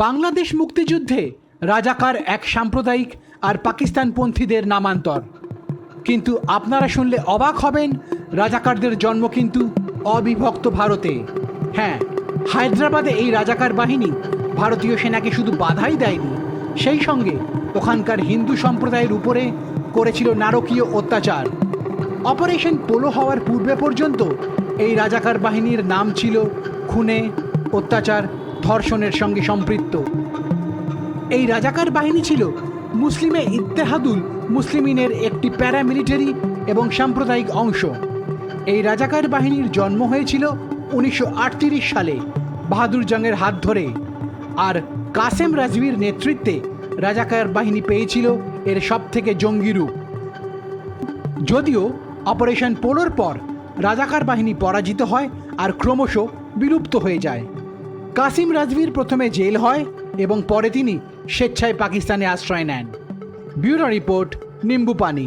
বাংলাদেশ মুক্তিযুদ্ধে রাজাকার এক সাম্প্রদায়িক আর পাকিস্তানপন্থীদের নামান্তর। কিন্তু আপনারা শুনলে অবাক হবেন, রাজাকারদের জন্ম কিন্তু অবিভক্ত ভারতে। হ্যাঁ হায়দ্রাবাদে এই রাজাকার বাহিনী ভারতীয় সেনাকে শুধু বাধাই দেয়নি, সেই সঙ্গে ওখানকার হিন্দু সম্প্রদায়ের উপরে করেছিল নারকীয় অত্যাচার। অপারেশন পোলো হওয়ার পূর্বে পর্যন্ত এই রাজাকার বাহিনীর নাম ছিল খুনে, অত্যাচার ধর্ষণের সঙ্গে সম্পৃক্ত। এই রাজাকার বাহিনী ছিল মুসলিমে ইত্তেহাদুল, মুসলিমিনের একটি প্যারামিলিটারি এবং সাম্প্রদায়িক অংশ। এই রাজাকার বাহিনীর জন্ম হয়েছিল উনিশশো আটত্রিশ সালে বাহাদুর জংয়ের হাত ধরে। আর কাসেম রাজভির নেতৃত্বে রাজাকার বাহিনী পেয়েছিল এর সবথেকে জঙ্গি রূপ। যদিও অপারেশন পোলোর পর রাজাকার বাহিনী পরাজিত হয় আর ক্রমশ বিলুপ্ত হয়ে যায়। কাসিম রাজভির প্রথমে জেল হয় এবং পরে তিনি স্বেচ্ছায় পাকিস্তানে আশ্রয় নেন। ব্যুরো রিপোর্ট নিম্বু পানি